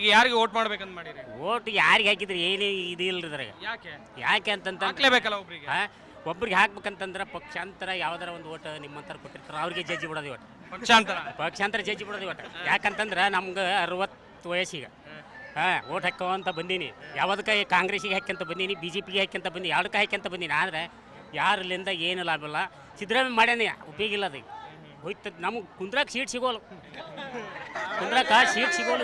ಈಗ ಯಾರಿಗೆ ವೋಟ್ ಮಾಡ್ಬೇಕಂತ ಮಾಡಿರಿ? ಓಟ್ ಯಾರಿಗೆ ಹಾಕಿದ್ರೆ? ಏನೇ ಇದು ಇಲ್ರಿ ಇದ್ರಾಗ. ಯಾಕೆ? ಯಾಕೆ ಅಂತಂತ ಹಾಕ್ಲೇಬೇಕಲ್ಲ ಒಬ್ರಿಗೆ? ಒಬ್ರಿಗೆ ಹಾಕ್ಬೇಕಂತಂದ್ರೆ ಪಕ್ಷಾಂತರ ಯಾವ್ದಾರ ಒಂದು ಓಟ್ ನಿಮ್ಮಂತರ ಕೊಟ್ಟಿರ್ತಾರೆ ಅವ್ರಿಗೆ ಜಜ್ಜಿ ಬಿಡೋದು ಇವತ್ತು ಪಕ್ಷಾಂತರ? ಪಕ್ಷಾಂತರ ಜಜ್ಜಿ ಬಿಡೋದು ಇವತ್ತು ಯಾಕಂತಂದ್ರೆ ನಮ್ಗೆ ಅರವತ್ತು ವಯಸ್ಸಿಗೆ. ಹಾಂ. ಓಟ್ ಹಾಕೋಂತ ಬಂದೀನಿ. ಯಾವ್ದಕ್ಕೆ ಕಾಂಗ್ರೆಸ್ಗೆ ಹಾಕ್ಯಂತ ಬಂದೀನಿ ಬಿ ಜೆ ಪಿಗೆ ಹಾಕ್ಯಂತ ಬಂದೀನಿ ಎರಡಕ್ಕೆ ಹಾಕ್ಯಂತ ಬಂದೀನಿ ಆದರೆ ಯಾರಲ್ಲಿಂದ ಏನು ಲಾಭ ಇಲ್ಲ. ಸಿದ್ದರಾಮಯ್ಯ ಮಾಡ್ಯಾನೆ ಉಪಯೋಗ ಇಲ್ಲ ಅದು ಹೋಯ್ತದ ನಮ್ಗೆ ಕುಂದ್ರಾಕ್ ಸೀಟ್ ಸಿಗೋಲ್ಲ. ಕುಂದ್ರಾಕ ಸೀಟ್ ಸಿಗೋಲ್ಲ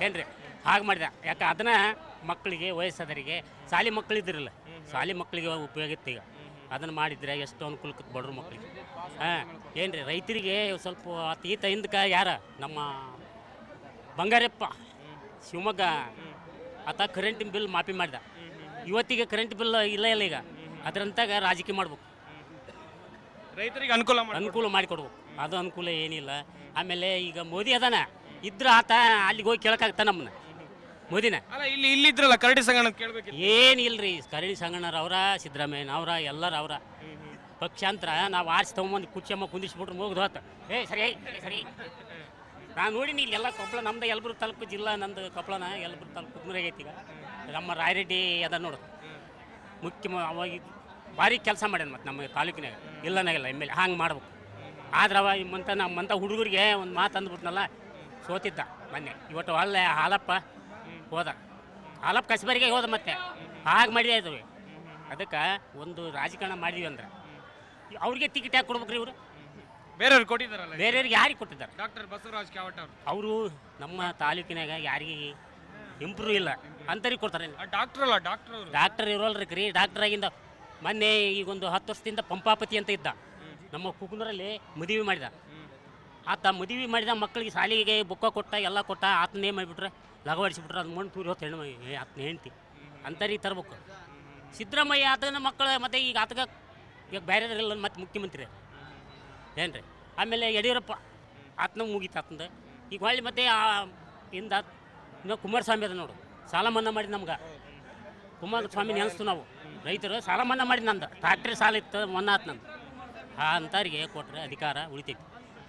ಇಲ್ಲ ರೀ ಹಾಗೆ ಮಾಡಿದ. ಯಾಕೆ ಅದನ್ನ ಮಕ್ಕಳಿಗೆ ವಯಸ್ಸಾದವರಿಗೆ ಶಾಲಿ ಮಕ್ಕಳಿದ್ರಲ್ಲ ಶಾಲಿ ಮಕ್ಕಳಿಗೆ ಉಪಯೋಗ ಇತ್ತು ಈಗ. ಅದನ್ನು ಮಾಡಿದ್ರೆ ಎಷ್ಟು ಅನುಕೂಲಕ್ಕೆ ಬಡ್ರ ಮಕ್ಕಳಿಗೆ ಹಾಂ ಏನ್ರಿ ರೈತರಿಗೆ ಸ್ವಲ್ಪ ಅತೀತ ಈತ ಹಿಂದಕ್ಕೆ ಯಾರ? ನಮ್ಮ ಬಂಗಾರಪ್ಪ ಶಿವಮೊಗ್ಗ ಆತ ಕರೆಂಟಿನ ಬಿಲ್ ಮಾಫಿ ಮಾಡಿದ. ಇವತ್ತಿಗೆ ಕರೆಂಟ್ ಬಿಲ್ ಇಲ್ಲ ಇಲ್ಲ ಈಗ. ಅದರಂತಾಗ ರಾಜಕೀಯ ಮಾಡ್ಬೇಕು. ರೈತರಿಗೆ ಅನುಕೂಲ ಮಾಡಿ ಅನುಕೂಲ ಮಾಡಿಕೊಡ್ಬೇಕು. ಅದು ಅನುಕೂಲ ಏನಿಲ್ಲ. ಆಮೇಲೆ ಈಗ ಮೋದಿ ಅದಾನ. ಇದ್ರ ಆತ ಅಲ್ಲಿಗೆ ಹೋಗಿ ಕೇಳಕ್ಕಾಗತ್ತ ನಮ್ಮನ್ನ? ಮೋದಿನ? ಅಲ್ಲ ಇಲ್ಲಿ ಇಲ್ಲಿದ್ರಲ್ಲ ಕರಡಿ ಸಂಗಣ ಕೇಳ್ಬೇಕಿತ್ತು ಏನಿಲ್ರಿ ಕರಡಿ ಸಂಗಣ್ಣರ ಅವರ ಸಿದ್ದರಾಮಯ್ಯನ ಅವರ ಎಲ್ಲರ ಅವರ. ಪಕ್ಷಾಂತರ ನಾವು ಆರಿಸಿ ತೊಗೊಂಬಂದು ಕುಚ್ಚಮ್ಮ ಕುಂದಿಸ್ಬಿಟ್ರೆ ಮುಗ್ದು ಹೋತ. ಏ ಸರಿ ಏ ಸರಿ ನಾನು ನೋಡಿನಿ ಇಲ್ಲಿ ಎಲ್ಲ ಕೊಪ್ಪಳ ನಮ್ದು ಎಲ್ಬರು ತಾಲೂಕು ಜಿಲ್ಲಾ ನಂದು ಕೊಪ್ಪಳನ ಎಲ್ಬರು ತಾಲೂಕು ಕುದ್ಮುರಿಗೆ ಐತಿ ಈಗ. ನಮ್ಮ ರಾಯರೆಡ್ಡಿ ಅದ ನೋಡು. ಮುಖ್ಯ ಅವಾಗಿ ಭಾರಿ ಕೆಲಸ ಮಾಡ್ಯಾನ ಮತ್ತು ನಮ್ಮ ತಾಲೂಕಿನಾಗ. ಇಲ್ಲನಾಗಿಲ್ಲ ಎಂ ಎಲ್ ಎ ಹಂಗೆ ಮಾಡ್ಬೇಕು. ಆದ್ರೆ ಅವ ಮಂತ ನಮ್ಮಂಥ ಹುಡುಗರಿಗೆ ಒಂದು ಮಾತು ಅಂದ್ಬಿಟ್ನಲ್ಲ ಸೋತಿದ್ದ ಮೊನ್ನೆ. ಇವತ್ತು ಒಳ್ಳೆ ಹಾಲಪ್ಪ ಹೋದ. ಹಾಲಪ್ಪ ಕಸಬರಿಗೆ ಹೋದ ಮತ್ತೆ. ಹಾಗೆ ಮಾಡಿದೆ ಇದ್ವಿ ಅದಕ್ಕೆ ಒಂದು ರಾಜಕಾರಣ ಮಾಡಿದ್ವಿ ಅಂದ್ರೆ. ಅವ್ರಿಗೆ ಟಿಕೆಟ್ ಯಾಕೆ ಕೊಡ್ಬೇಕ್ರಿ ಇವರು? ಬೇರೆಯವ್ರಿಗೆ ಕೊಟ್ಟಿದ್ದಾರಲ್ಲ ಬೇರೆಯವ್ರಿಗೆ ಯಾರಿಗೆ ಕೊಟ್ಟಿದ್ದಾರೆ? ಡಾಕ್ಟರ್ ಬಸವರಾಜ್ ಕ್ಯಾವಟ್ ಅವರು. ಅವರು ನಮ್ಮ ತಾಲೂಕಿನಾಗ ಯಾರಿಗೆ ಇಂಪ್ರೂವ್ ಇಲ್ಲ. ಅಂತರಿಗೆ ಕೊಡ್ತಾರೆ. ಡಾಕ್ಟರ್ ಅಲ್ಲ ಡಾಕ್ಟರ್ ಡಾಕ್ಟರ್ ಇರೋಲ್ರಿ ರೀ ಡಾಕ್ಟರ್ ಆಗಿಂದ ಮೊನ್ನೆ ಈಗೊಂದು ಹತ್ತು ವರ್ಷದಿಂದ ಪಂಪಾಪತಿ ಅಂತ ಇದ್ದ. ನಮ್ಮ ಕುಕುಂದರಲ್ಲಿ ಮದುವೆ ಮಾಡಿದ. ಆತ ಮದುವೆ ಮಾಡಿದ ಮಕ್ಕಳಿಗೆ ಶಾಲೆಗೆ ಬುಕ್ಕ ಕೊಟ್ಟ, ಎಲ್ಲ ಕೊಟ್ಟ ಆತನೇ ಮಾಡಿಬಿಟ್ರೆ ಲಗವಾಡಿಸಿಬಿಟ್ರೆ ಅದು ಮಣ್ಣು ತೂರಿ ಹೊತ್ತು ಹೆಣ್ಣು ಆತನ ಹೆಂಡ್ತಿ. ಅಂತರಿಗೆ ತರ್ಬೇಕು. ಸಿದ್ದರಾಮಯ್ಯ ಆತನ ಮಕ್ಕಳು, ಮತ್ತೆ ಈಗ ಆತಗ, ಈಗ ಬೇರೆ ಇಲ್ಲ ಮತ್ತೆ ಮುಖ್ಯಮಂತ್ರಿ ರೀ ಆಮೇಲೆ ಯಡಿಯೂರಪ್ಪ, ಆತನ ಮುಗೀತು ಆತಂದ. ಈಗ ಹೊಳ್ಳಿ ಮತ್ತೆ ಆ, ಇಂದ ಇನ್ನೂ ಕುಮಾರಸ್ವಾಮಿ ಅದ ನೋಡು. ಸಾಲ ಮನ್ನಾ ಮಾಡಿ ನಮ್ಗೆ. ಕುಮಾರಸ್ವಾಮಿ ನೆನೆಸ್ತು ನಾವು. ರೈತರು ಸಾಲ ಮನ್ನಾ ಮಾಡಿ ನಂದು. ಟ್ರಾಕ್ಟ್ರಿ ಸಾಲ ಇತ್ತು, ಮನ್ನಾ ಆತು ನಂದು. ಆ ಅಂಥವ್ರಿಗೆ ಕೊಟ್ಟರೆ ಅಧಿಕಾರ ಉಳಿತೈತಿ.